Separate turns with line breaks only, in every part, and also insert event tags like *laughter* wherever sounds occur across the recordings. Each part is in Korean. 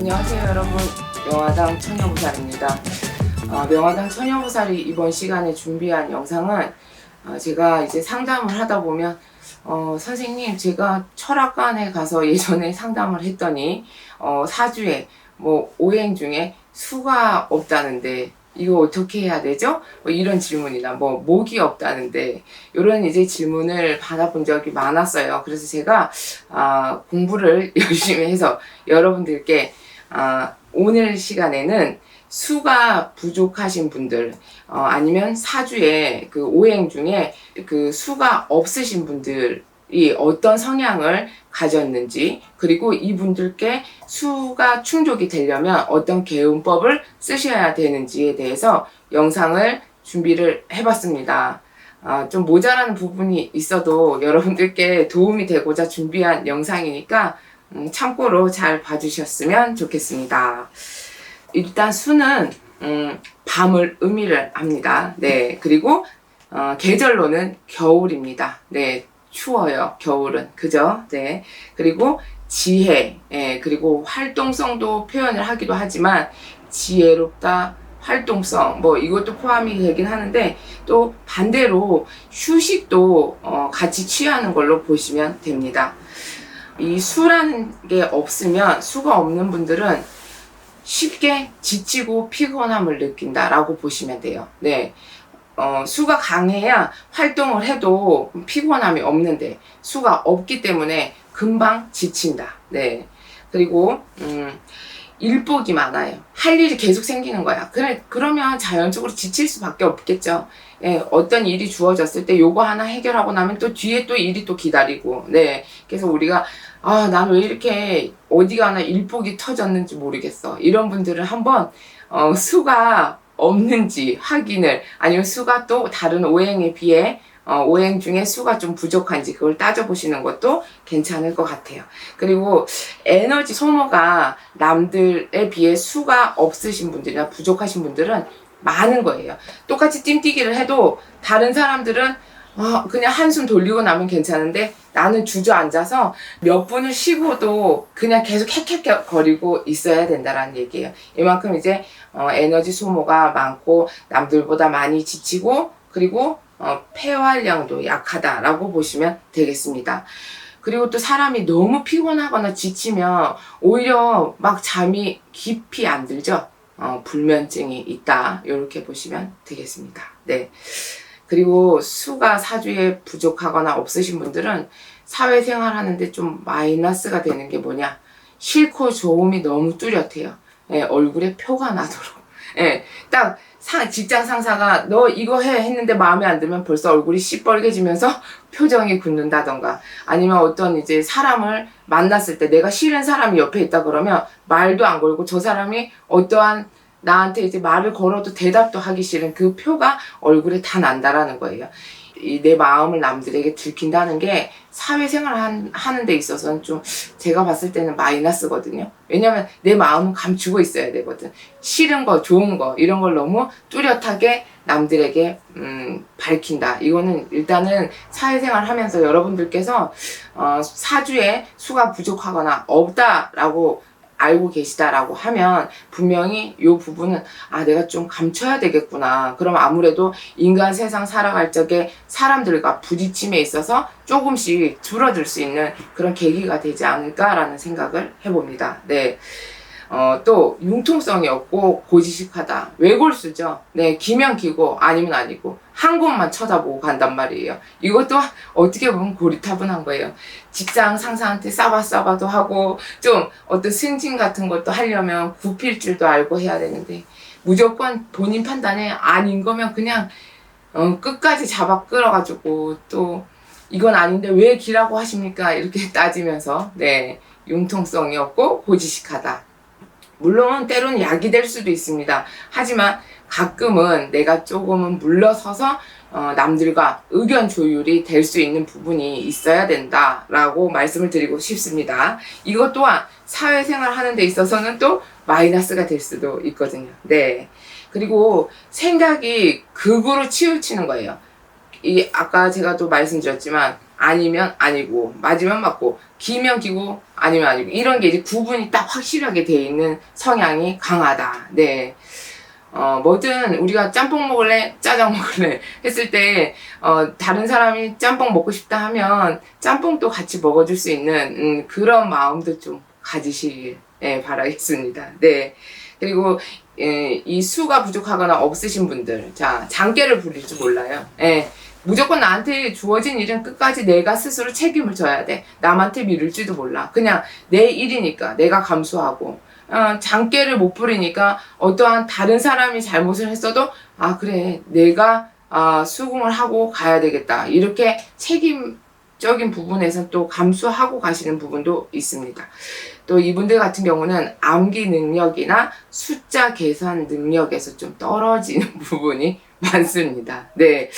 안녕하세요 여러분 명화당 처녀보살입니다 어, 명화당 처녀보살이 이번 시간에 준비한 영상은 어, 제가 이제 상담을 하다 보면 어, 선생님 제가 철학관에 가서 *laughs* 예전에 상담을 했더니 어, 사주에 뭐 오행 중에 수가 없다는데 이거 어떻게 해야 되죠? 뭐 이런 질문이나 뭐 목이 없다는데 이런 이제 질문을 받아본 적이 많았어요. 그래서 제가 아, 공부를 *laughs* 열심히 해서 여러분들께 아, 오늘 시간에는 수가 부족하신 분들 어, 아니면 사주에 그 오행 중에 그 수가 없으신 분들이 어떤 성향을 가졌는지 그리고 이분들께 수가 충족이 되려면 어떤 개운법을 쓰셔야 되는지에 대해서 영상을 준비를 해봤습니다. 아, 좀 모자라는 부분이 있어도 여러분들께 도움이 되고자 준비한 영상이니까 음, 참고로 잘 봐주셨으면 좋겠습니다. 일단 수는 음, 밤을 의미를 합니다. 네, 그리고 어, 계절로는 겨울입니다. 네, 추워요. 겨울은 그죠? 네, 그리고 지혜, 예, 그리고 활동성도 표현을 하기도 하지만 지혜롭다. 활동성 뭐 이것도 포함이 되긴 하는데 또 반대로 휴식도 어, 같이 취하는 걸로 보시면 됩니다. 이 수라는 게 없으면 수가 없는 분들은 쉽게 지치고 피곤함을 느낀다라고 보시면 돼요. 네. 어, 수가 강해야 활동을 해도 피곤함이 없는데 수가 없기 때문에 금방 지친다. 네. 그리고 음, 일복이 많아요. 할 일이 계속 생기는 거야. 그래 그러면 자연적으로 지칠 수밖에 없겠죠. 예, 어떤 일이 주어졌을 때 요거 하나 해결하고 나면 또 뒤에 또 일이 또 기다리고. 네. 그래서 우리가 아, 난 왜 이렇게 어디 가나 일복이 터졌는지 모르겠어. 이런 분들은 한번 어, 수가 없는지 확인을 아니면 수가 또 다른 오행에 비해 어, 오행 중에 수가 좀 부족한지 그걸 따져보시는 것도 괜찮을 것 같아요. 그리고 에너지 소모가 남들에 비해 수가 없으신 분들이나 부족하신 분들은 많은 거예요. 똑같이 띵뛰기를 해도 다른 사람들은 어, 그냥 한숨 돌리고 나면 괜찮은데 나는 주저앉아서 몇 분을 쉬고도 그냥 계속 헥헥거리고 있어야 된다라는 얘기예요. 이만큼 이제 어, 에너지 소모가 많고 남들보다 많이 지치고 그리고 어, 폐활량도 약하다라고 보시면 되겠습니다. 그리고 또 사람이 너무 피곤하거나 지치면 오히려 막 잠이 깊이 안 들죠. 어, 불면증이 있다. 이렇게 보시면 되겠습니다. 네. 그리고 수가 사주에 부족하거나 없으신 분들은 사회생활 하는데 좀 마이너스가 되는 게 뭐냐. 싫고 좋음이 너무 뚜렷해요. 예, 얼굴에 표가 나도록. 예, 딱 사, 직장 상사가 너 이거 해 했는데 마음에 안 들면 벌써 얼굴이 시뻘개지면서 *laughs* 표정이 굳는다던가 아니면 어떤 이제 사람을 만났을 때 내가 싫은 사람이 옆에 있다 그러면 말도 안 걸고 저 사람이 어떠한 나한테 이제 말을 걸어도 대답도 하기 싫은 그 표가 얼굴에 다 난다라는 거예요. 이내 마음을 남들에게 들킨다는 게 사회생활 한, 하는 데 있어서는 좀 제가 봤을 때는 마이너스거든요. 왜냐면 내 마음은 감추고 있어야 되거든. 싫은 거, 좋은 거, 이런 걸 너무 뚜렷하게 남들에게, 음, 밝힌다. 이거는 일단은 사회생활 하면서 여러분들께서, 어, 사주에 수가 부족하거나 없다라고 알고 계시다라고 하면 분명히 이 부분은 아 내가 좀 감춰야 되겠구나. 그럼 아무래도 인간 세상 살아갈 적에 사람들과 부딪힘에 있어서 조금씩 줄어들 수 있는 그런 계기가 되지 않을까라는 생각을 해봅니다. 네. 어, 또 융통성이 없고 고지식하다. 외골수죠. 네, 기면 기고 아니면 아니고 한 곳만 쳐다보고 간단 말이에요. 이것도 어떻게 보면 고리타분한 거예요. 직장 상사한테 싸바싸바도 하고 좀 어떤 승진 같은 것도 하려면 굽힐 줄도 알고 해야 되는데 무조건 본인 판단에 아닌 거면 그냥 어, 끝까지 잡아 끌어가지고 또 이건 아닌데 왜 기라고 하십니까? 이렇게 *laughs* 따지면서 네 융통성이 없고 고지식하다. 물론 때로는 약이 될 수도 있습니다. 하지만 가끔은 내가 조금은 물러서서 어, 남들과 의견 조율이 될 수 있는 부분이 있어야 된다라고 말씀을 드리고 싶습니다. 이것 또한 사회생활 하는 데 있어서는 또 마이너스가 될 수도 있거든요. 네. 그리고 생각이 극으로 치우치는 거예요. 이 아까 제가 또 말씀드렸지만 아니면 아니고 맞으면 맞고 기면 기고 아니면 아니고 이런 게 이제 구분이 딱 확실하게 돼 있는 성향이 강하다. 네. 어, 뭐든 우리가 짬뽕 먹을래, 짜장 먹을래 *laughs* 했을 때, 어, 다른 사람이 짬뽕 먹고 싶다 하면 짬뽕도 같이 먹어줄 수 있는, 음, 그런 마음도 좀 가지시길, 예, 바라겠습니다. 네. 그리고, 예, 이 수가 부족하거나 없으신 분들, 자, 장깨를 부릴 줄 몰라요. 예. 무조건 나한테 주어진 일은 끝까지 내가 스스로 책임을 져야 돼. 남한테 미룰지도 몰라. 그냥 내 일이니까 내가 감수하고. 어, 장깨를 못 부리니까 어떠한 다른 사람이 잘못을 했어도 아 그래 내가 아, 수긍을 하고 가야 되겠다 이렇게 책임적인 부분에서 또 감수하고 가시는 부분도 있습니다. 또 이분들 같은 경우는 암기 능력이나 숫자 계산 능력에서 좀 떨어지는 *laughs* 부분이 많습니다. 네,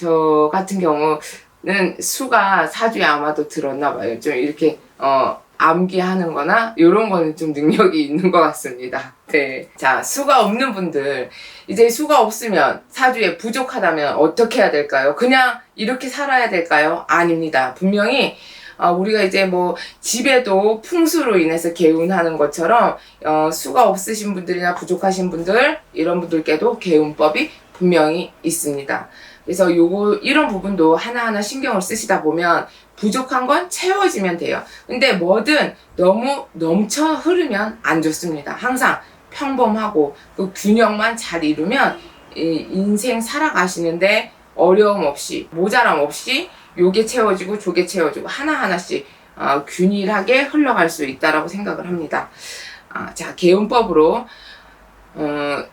저 같은 경우는 수가 사주에 아마도 들었나 봐요. 좀 이렇게 어 암기하는 거나 이런 거는 좀 능력이 있는 것 같습니다. 네. 자, 수가 없는 분들. 이제 수가 없으면 사주에 부족하다면 어떻게 해야 될까요? 그냥 이렇게 살아야 될까요? 아닙니다. 분명히 어, 우리가 이제 뭐 집에도 풍수로 인해서 개운하는 것처럼 어, 수가 없으신 분들이나 부족하신 분들 이런 분들께도 개운법이 분명히 있습니다. 그래서 요거 이런 부분도 하나하나 신경을 쓰시다 보면 부족한 건 채워지면 돼요. 근데 뭐든 너무 넘쳐 흐르면 안 좋습니다. 항상 평범하고 그 균형만 잘 이루면 이 인생 살아가시는데 어려움 없이 모자람 없이 요게 채워지고 조게 채워지고 하나하나씩 어, 균일하게 흘러갈 수 있다라고 생각을 합니다. 아, 자 개운법으로 어,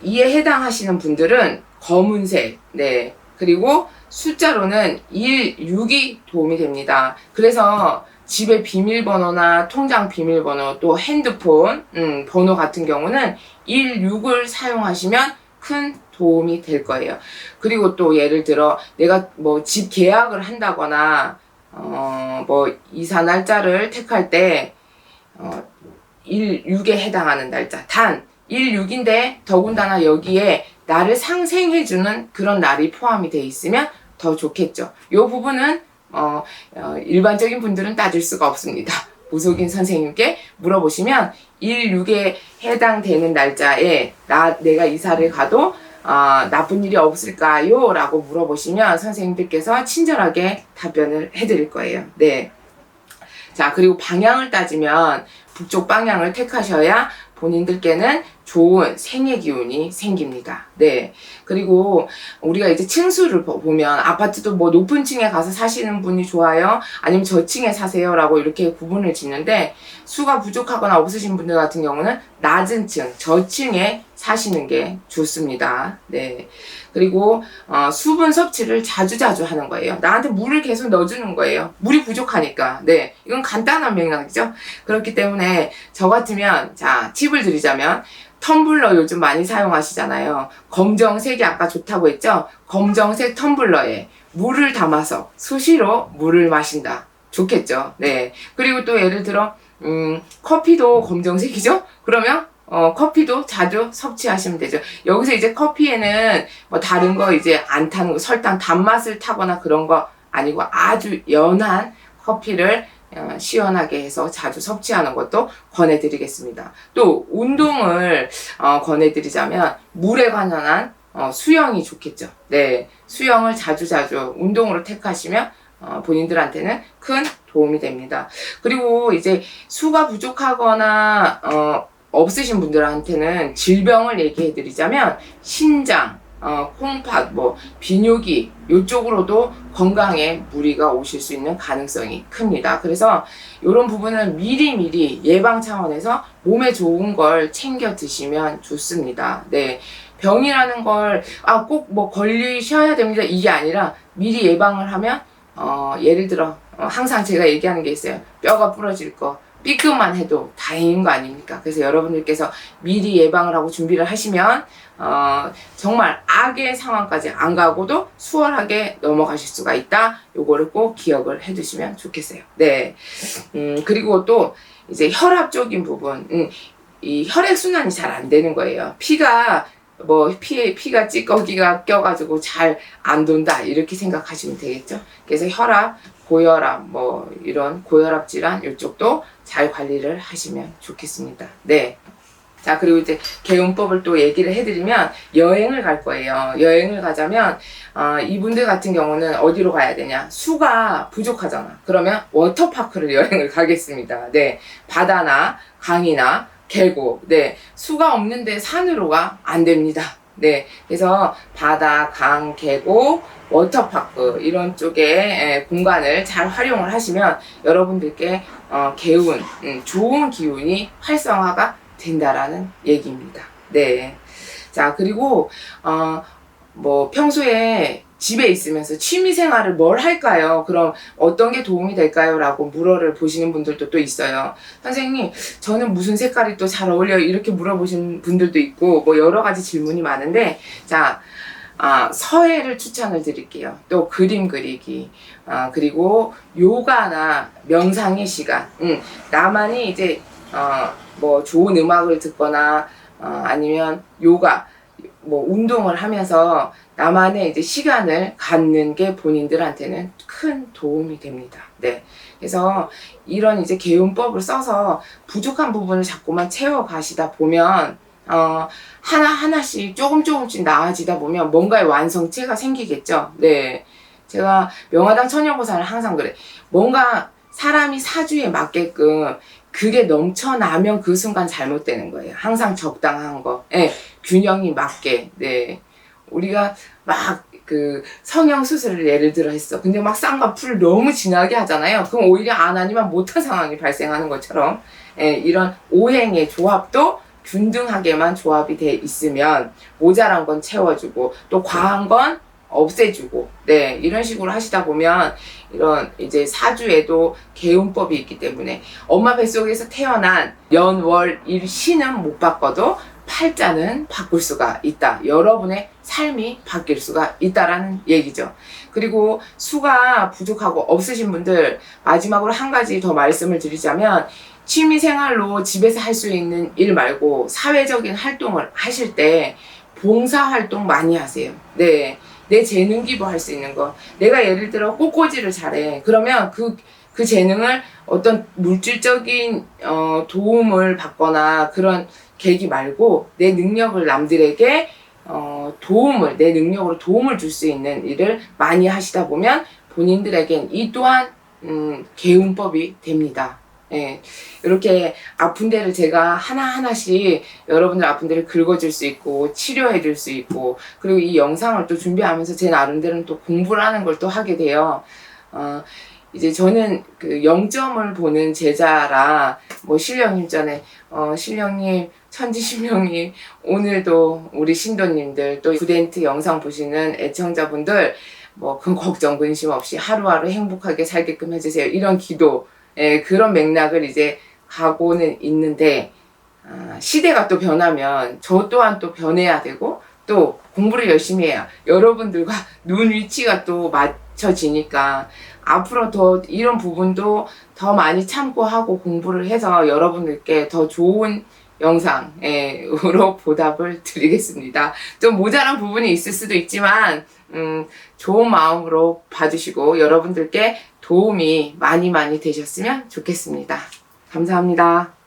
이에 해당하시는 분들은 검은색, 네 그리고 숫자로는 1, 6이 도움이 됩니다. 그래서 집의 비밀번호나 통장 비밀번호 또 핸드폰 음, 번호 같은 경우는 1, 6을 사용하시면 큰 도움이 될 거예요. 그리고 또 예를 들어 내가 뭐 집 계약을 한다거나 어, 뭐 이사 날짜를 택할 때 어, 1, 6에 해당하는 날짜 단 1, 6인데 더군다나 여기에 나를 상생해주는 그런 날이 포함이 돼 있으면 더 좋겠죠. 이 부분은 어, 어, 일반적인 분들은 따질 수가 없습니다. 무속인 선생님께 물어보시면 1, 6에 해당되는 날짜에 나 내가 이사를 가도 어, 나쁜 일이 없을까요? 라고 물어보시면 선생님들께서 친절하게 답변을 해드릴 거예요. 네. 자, 그리고 방향을 따지면 북쪽 방향을 택하셔야 본인들께는 좋은 생애 기운이 생깁니다. 네. 그리고 우리가 이제 층수를 보- 보면 아파트도 뭐 높은 층에 가서 사시는 분이 좋아요? 아니면 저층에 사세요? 라고 이렇게 구분을 짓는데 수가 부족하거나 없으신 분들 같은 경우는 낮은 층, 저층에 사시는 게 좋습니다. 네. 그리고 어, 수분 섭취를 자주자주 하는 거예요. 나한테 물을 계속 넣어주는 거예요. 물이 부족하니까. 네. 이건 간단한 맥락이죠. 그렇기 때문에 저 같으면 자 팁을 드리자면 텀블러 요즘 많이 사용하시잖아요. 검정색이 아까 좋다고 했죠? 검정색 텀블러에 물을 담아서 수시로 물을 마신다. 좋겠죠. 네. 그리고 또 예를 들어, 음, 커피도 검정색이죠? 그러면, 어, 커피도 자주 섭취하시면 되죠. 여기서 이제 커피에는 뭐 다른 거 이제 안 타는 거, 설탕 단맛을 타거나 그런 거 아니고 아주 연한 커피를 어, 시원하게 해서 자주 섭취하는 것도 권해드리겠습니다. 또 운동을 어, 권해드리자면 물에 관련한 어, 수영이 좋겠죠. 네, 수영을 자주 자주 운동으로 택하시면 어, 본인들한테는 큰 도움이 됩니다. 그리고 이제 수가 부족하거나 어, 없으신 분들한테는 질병을 얘기해 드리자면 신장, 어, 콩팥, 뭐 비뇨기 이쪽으로도 건강에 무리가 오실 수 있는 가능성이 큽니다. 그래서 이런 부분은 미리 미리 예방 차원에서 몸에 좋은 걸 챙겨 드시면 좋습니다. 네. 병이라는 걸, 아, 꼭 뭐 걸리셔야 됩니다. 이게 아니라 미리 예방을 하면, 어, 예를 들어, 어, 항상 제가 얘기하는 게 있어요. 뼈가 부러질 거. 삐끗만 해도 다행인 거 아닙니까? 그래서 여러분들께서 미리 예방을 하고 준비를 하시면, 어, 정말 악의 상황까지 안 가고도 수월하게 넘어가실 수가 있다. 요거를 꼭 기억을 해 두시면 좋겠어요. 네. 음, 그리고 또 이제 혈압 쪽인 부분, 음, 이 혈액 순환이 잘 안 되는 거예요. 피가 뭐 피에 피가 찌꺼기가 껴가지고 잘 안 돈다 이렇게 생각하시면 되겠죠. 그래서 혈압, 고혈압 뭐 이런 고혈압 질환 이쪽도 잘 관리를 하시면 좋겠습니다. 네. 자 그리고 이제 개운법을 또 얘기를 해드리면 여행을 갈 거예요. 여행을 가자면 어, 이분들 같은 경우는 어디로 가야 되냐? 수가 부족하잖아. 그러면 워터파크를 *laughs* 여행을 가겠습니다. 네, 바다나 강이나 계곡, 네, 수가 없는데 산으로 가안 됩니다. 네, 그래서 바다, 강, 계곡, 워터파크 이런 쪽에 예, 공간을 잘 활용을 하시면 여러분들께 어, 개운, 음, 좋은 기운이 활성화가 된다라는 얘기입니다. 네. 자, 그리고, 어, 뭐, 평소에 집에 있으면서 취미 생활을 뭘 할까요? 그럼 어떤 게 도움이 될까요? 라고 물어를 보시는 분들도 또 있어요. 선생님, 저는 무슨 색깔이 또 잘 어울려요? 이렇게 물어보신 분들도 있고, 뭐 여러 가지 질문이 많은데, 자, 아, 서예를 추천을 드릴게요. 또 그림 그리기, 아, 그리고 요가나 명상의 시간. 음, 나만이 이제, 어, 뭐 좋은 음악을 듣거나, 어, 아니면 요가, 뭐 운동을 하면서 나만의 이제 시간을 갖는 게 본인들한테는 큰 도움이 됩니다. 네. 그래서 이런 이제 개운법을 써서 부족한 부분을 자꾸만 채워 가시다 보면 어, 하나 하나씩 조금 조금씩 나아지다 보면 뭔가의 완성체가 생기겠죠. 네. 제가 명화당 천연보살은 항상 그래. 뭔가 사람이 사주에 맞게끔 그게 넘쳐나면 그 순간 잘못되는 거예요. 항상 적당한 거. 예, 균형이 맞게. 네. 우리가 막 그 성형 수술을 예를 들어 했어. 근데 막 쌍과 풀을 너무 진하게 하잖아요. 그럼 오히려 안 하니만 못한 상황이 발생하는 것처럼 예, 이런 오행의 조합도 균등하게만 조합이 돼 있으면 모자란 건 채워주고 또 과한 건 없애주고 네 이런 식으로 하시다 보면 이런 이제 사주에도 개운법이 있기 때문에 엄마 뱃속에서 태어난 연월일 신은 못 바꿔도 팔자는 바꿀 수가 있다. 여러분의 삶이 바뀔 수가 있다라는 얘기죠. 그리고 수가 부족하고 없으신 분들 마지막으로 한 가지 더 말씀을 드리자면 취미 생활로 집에서 할 수 있는 일 말고 사회적인 활동을 하실 때 봉사 활동 많이 하세요. 네. 내 재능 기부할 수 있는 거. 내가 예를 들어 꽃꽂이를 잘해. 그러면 그, 그 재능을 어떤 물질적인, 어, 도움을 받거나 그런 계기 말고 내 능력을 남들에게 어, 도움을, 내 능력으로 도움을 줄 수 있는 일을 많이 하시다 보면 본인들에겐 이 또한, 음, 개운법이 됩니다. 예. 이렇게 아픈 데를 제가 하나하나씩 여러분들 아픈 데를 긁어줄 수 있고 치료해 줄 수 있고 그리고 이 영상을 또 준비하면서 제 나름대로는 또 공부를 하는 걸 또 하게 돼요. 어, 이제 저는 그 영점을 보는 제자라 뭐 신령님 전에 어 신령님 천지신명님 오늘도 우리 신도님들 또 구덴트 영상 보시는 애청자분들 뭐 그 걱정 근심 없이 하루하루 행복하게 살게끔 해주세요. 이런 기도 예, 그런 맥락을 이제 가고는 있는데 아, 시대가 또 변하면 저 또한 또 변해야 되고 또 공부를 열심히 해야 여러분들과 눈 위치가 또 맞춰 지니까 앞으로 더 이런 부분도 더 많이 참고 하고 공부를 해서 여러분들께 더 좋은 영상으로 *laughs* 보답을 드리겠습니다. 좀 모자란 부분이 있을 수도 있지만 음, 좋은 마음으로 봐주시고 여러분들께 도움이 많이 많이 되셨으면 좋겠습니다. 감사합니다.